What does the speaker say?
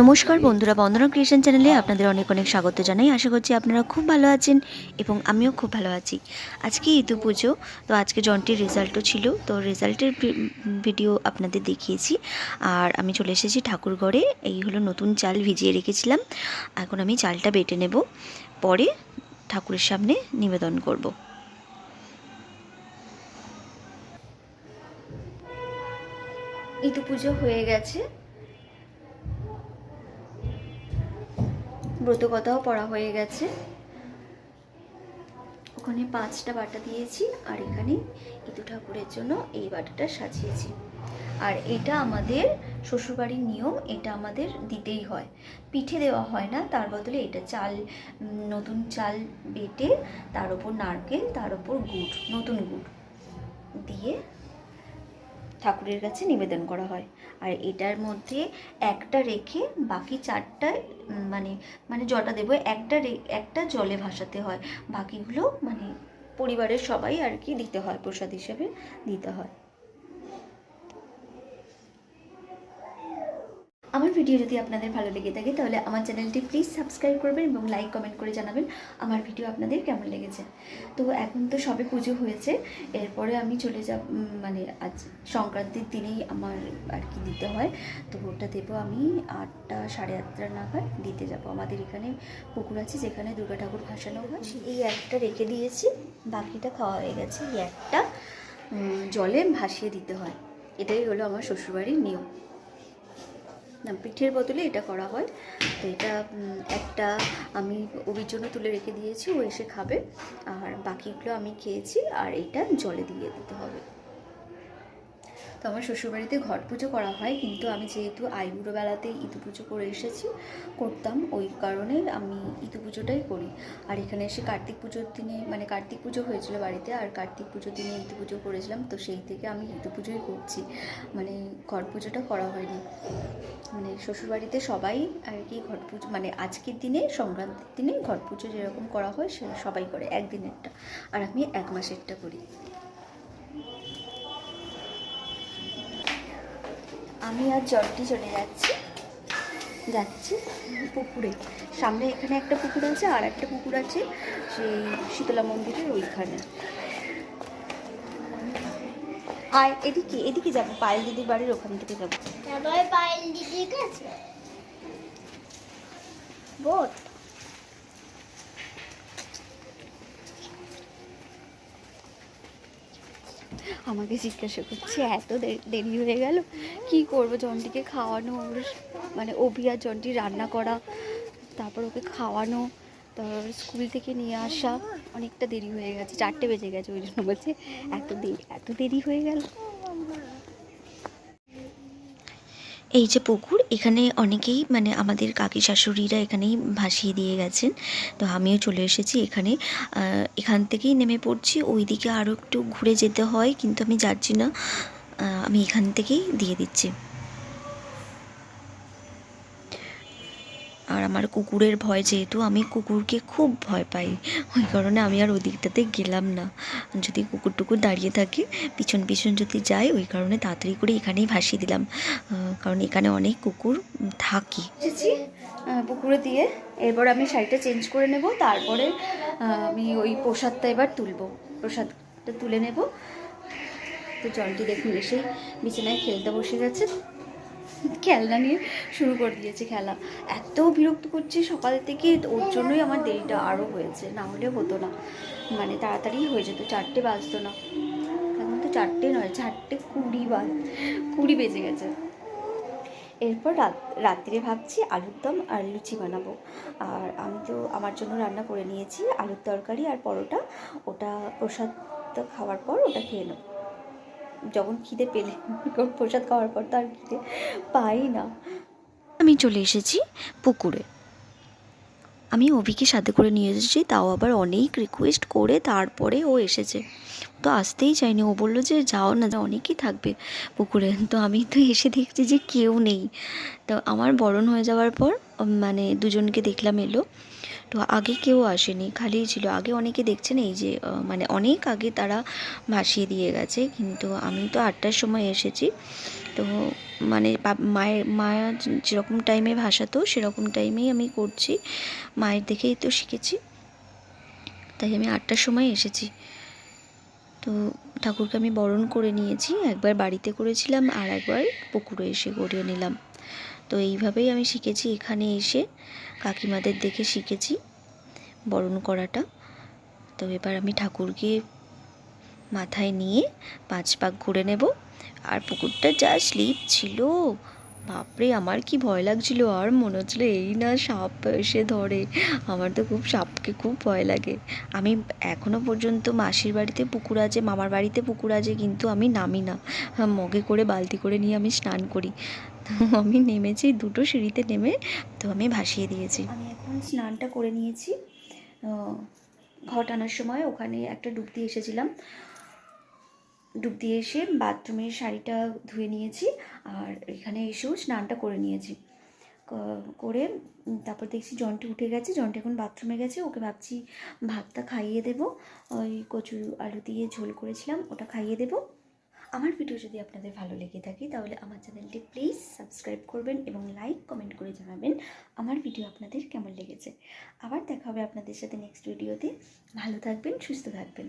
নমস্কার বন্ধুরা, বন্দনা ক্রিয়েশন চ্যানেলে আপনাদের অনেক অনেক স্বাগত জানাই। আশা করছি আপনারা খুব ভালো আছেন এবং আমিও খুব ভালো আছি। আজকে ইদু পুজো, তো আজকে জন্টির রেজাল্টও ছিল, তো রেজাল্টের ভিডিও আপনাদের দেখিয়েছি। আর আমি চলে এসেছি ঠাকুরঘরে এই হলো নতুন চাল ভিজিয়ে রেখেছিলাম। এখন আমি চালটা বেটে নেব, পরে ঠাকুরের সামনে নিবেদন করব। ইদু পুজো হয়ে গেছে। ব্রতকথাও পড়া হয়ে গেছে। ওখানে পাঁচটা বাটা দিয়েছি আর এখানে ইতু ঠাকুরের জন্য এই বাটাটা সাজিয়েছি। আর এটা আমাদের শ্বশুরবাড়ির নিয়ম, এটা আমাদের দিতেই হয়। পিঠে দেওয়া হয় না, তার বদলে এটা চাল নতুন চাল বেটে তার ওপর নারকেল, তার ওপর গুড়, নতুন গুড় দিয়ে ঠাকুরের কাছে নিবেদন করা হয়। আর এটার মধ্যে একটা রেখে বাকি চারটা মানে মানে জটা দেবো, একটা একটা জলে ভাসাতে হয়। বাকিগুলো মানে পরিবারের সবাই আর কি দিতে হয়, প্রসাদ হিসেবে দিতে হয় আমার ভিডিও যদি আপনাদের ভালো লেগে থাকে, তাহলে আমার চ্যানেলটি প্লিজ সাবস্ক্রাইব করবেন এবং লাইক কমেন্ট করে জানাবেন আমার ভিডিও আপনাদের কেমন লেগেছে। তো এখন তো সবে পুজো হয়েছে, এরপরে আমি চলে যাব মানে আজ সংক্রান্তির দিনেই আমার আর কি দিতে হয়। তো ওটা দেবো আমি আটটা সাড়ে আটটা নাগাদ, দিতে যাব। আমাদের এখানে পুকুর আছে যেখানে দুর্গা ঠাকুর ভাসানো হয়। এই একটা রেখে দিয়েছি, বাকিটা খাওয়া হয়ে গেছে। এই একটা জলে ভাসিয়ে দিতে হয়। এটাই হলো আমার শ্বশুরবাড়ির নিয়ম। পিঠের বদলে এটা করা হয়। তো এটা একটা আমি ওবির জন্য তুলে রেখে দিয়েছি, ও এসে খাবে। আর বাকিগুলো আমি খেয়েছি, আর এটা জলে দিয়ে দিতে হবে। তো আমার শ্বশুরবাড়িতে ঘট পুজো করা হয়, কিন্তু আমি যেহেতু আইবুড়ো বেলাতে ইতু পুজো করে এসেছি, করতাম ওই কারণে আমি ইতু পুজোটাই করি। আর এখানে এসে কার্তিক পুজোর দিনে মানে কার্তিক পুজো হয়েছিল বাড়িতে, আর কার্তিক পুজোর দিনে ইতু পুজো করেছিলাম, তো সেই থেকে আমি ইতু পুজোই করছি। মানে ঘট পুজোটা করা হয়নি। মানে শ্বশুরবাড়িতে সবাই আর কি ঘট পুজো মানে আজকের দিনে, সংক্রান্তির দিনে ঘট পুজো যেরকম করা হয়, সে সবাই করে, একদিনেরটা। আর আমি এক মাসেরটা করি। আমি আর জলটি চলে যাচ্ছি। যাচ্ছি পুকুরে। সামনে এখানে একটা পুকুর আছে, আর একটা পুকুর আছে, সেই শীতলা মন্দিরের ওইখানে। আর এদিকে এদিকে যাব, পায়েল দিদির বাড়ির ওখান থেকে যাব। পায়েল দিদির কাছে। বোট? আমাকে জিজ্ঞাসা করছে, এত দেরি হয়ে গেল? কি করব? জন্টিকে খাওয়ানো, ওর মানে অভি আর জন্টি রান্না করা, তারপর ওকে খাওয়ানো, তারপর স্কুল থেকে নিয়ে আসা, অনেকটা দেরি হয়ে গেছে, চারটে বেজে গেছে, ওই জন্য বলছে, এত দেরি এত দেরি হয়ে গেল? এই যে পুকুর, এখানে অনেকেই মানে আমাদের কাকি শাশুড়িরা এখানেই ভাসিয়ে দিয়ে গেছেন। তো আমিও চলে এসেছি এখানে। এখান থেকেই নেমে পড়ছি। ওইদিকে আরও একটু ঘুরে যেতে হয়, কিন্তু আমি যাচ্ছি না। আমি এখান থেকেই দিয়ে দিচ্ছি। আর আমার কুকুরের ভয় যেহেতু, আমি কুকুরকে খুব ভয় পাই। ওই কারণে আমি আর ওই দিকটাতে গেলাম না। যদি কুকুর টুকুর দাঁড়িয়ে থাকে, পিছন পিছন যদি যায়, ওই কারণে তাড়াতাড়ি করে এখানেই ভাসিয়ে দিলাম। কারণ এখানে অনেক কুকুর থাকে। পুকুরে দিয়ে এরপর আমি শাড়িটা চেঞ্জ করে নেব, তারপরে আমি ওই প্রসাদটা এবার তুলবো। প্রসাদটা তুলে নেব। তো জলটি দেখুন এসে বিছানায় খেলতে বসে গেছে। খেলনা নিয়ে শুরু করে দিয়েছে খেলা। এত বিরক্ত করছে সকাল থেকে, ওর জন্যই আমার দেরিটা আরও হয়েছে। না হলে হতো না। মানে তাড়াতাড়ি হয়ে যেত, চারটে বাজতো না। এখন তো চারটে নয়, চারটে কুড়ি বাজ কুড়ি বেজে গেছে। এরপর রাত, রাত্রে ভাবছি আলুর দম আর লুচি বানাবো। আর আমি তো আমার জন্য রান্না করে নিয়েছি, আলুর তরকারি আর পরোটা। ওটা প্রসাদ খাওয়ার পর ওটা খেয়ে নেব। যখন খিদে পেলে প্রসাদ খাওয়ার পর তো আর খিদে পাই না। আমি চলে এসেছি পুকুরে। আমি অভিকে সাথে করে নিয়ে এসেছি, তাও আবার অনেক রিকোয়েস্ট করে তারপরে ও এসেছে। তো আসতেই চাইনি ও বলল যে যাও না যা অনেকেই থাকবে পুকুরে। তো আমি তো এসে দেখছি যে কেউ নেই। তো আমার বরণ হয়ে যাওয়ার পর মানে দুজনকে দেখলাম এলো। তো আগে কেউ আসেনি খালিই ছিল। আগে অনেকে দেখছেন এই যে মানে অনেক আগে তারা ভাসিয়ে দিয়ে গেছে। কিন্তু আমি তো আটটার সময় এসেছি। তো মানে মায়ের, মা যেরকম টাইমে ভাসাতো, সেরকম টাইমেই আমি করছি। মায়ের দেখেই তো শিখেছি। তাই আমি আটটার সময় এসেছি। তো ঠাকুরকে আমি বরণ করে নিয়েছি। একবার বাড়িতে করেছিলাম আর একবার পুকুরে এসে করে নিলাম। তো এইভাবেই আমি শিখেছি এখানে এসে কাকিমাদের দেখে শিখেছি বরণ করাটা। তো এবার আমি ঠাকুরকে মাথায় নিয়ে পাঁচ পাক ঘুরে নেব। আর পুকুরটা যা স্লিপ ছিল, বাপরে, আমার কি ভয় লাগছিল, আর মনে হচ্ছিল এই না সাপ এসে ধরে। আমার তো খুব সাপকে খুব ভয় লাগে। আমি এখনও পর্যন্ত মাসির বাড়িতে পুকুর আছে, মামার বাড়িতে পুকুর আছে, কিন্তু আমি নামি না। মগে করে বালতি করে নিয়ে আমি স্নান করি। তো আমি নেমেছি দুটো সিঁড়িতে নেমে তো আমি ভাসিয়ে দিয়েছি। আমি এখন স্নানটা করে নিয়েছি। আহ, ঘট আনার সময় ওখানে একটা ডুব দিয়ে এসেছিলাম। ডুব দিয়ে এসে বাথরুমের শাড়িটা ধুয়ে নিয়েছি আর এখানে এসেও স্নানটা করে নিয়েছি। করে তারপর দেখছি জনটি উঠে গেছে জনটি এখন বাথরুমে গেছে ওকে ভাবছি ভাতটা খাইয়ে দেবো। ওই কচু আলু দিয়ে ঝোল করেছিলাম ওটা খাইয়ে দেবো। আমার ভিডিও যদি আপনাদের ভালো লেগে থাকে, তাহলে আমার চ্যানেলটি প্লিজ সাবস্ক্রাইব করবেন এবং লাইক, কমেন্ট করে জানাবেন আমার ভিডিও আপনাদের কেমন লেগেছে। আবার দেখা হবে আপনাদের সাথে নেক্সট ভিডিওতে ভালো থাকবেন, সুস্থ থাকবেন।